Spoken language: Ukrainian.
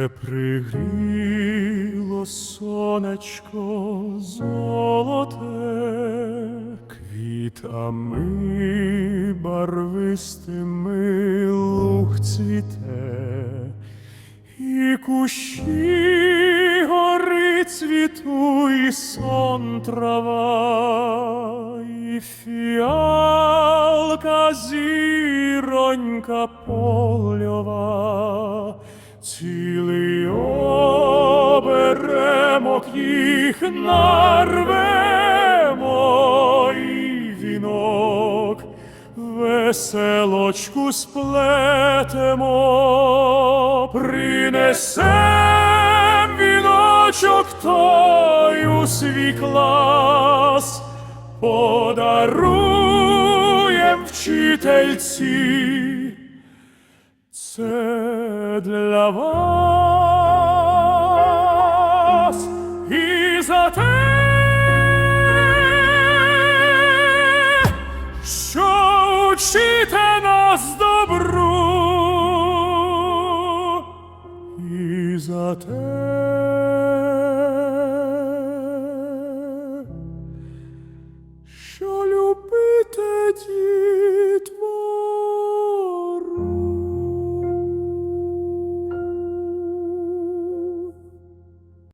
Все пригріло сонечко золоте, квітами барвистими луг цвіте, і кущі гори цвіту, і сон трава, і фіалка зіронька польова, цілий їх нарвемо і вінок, веселочку сплетемо, принесем віночок той у свій клас, подаруєм вчительці. Це для вас за те, що учите нас добру, і за те,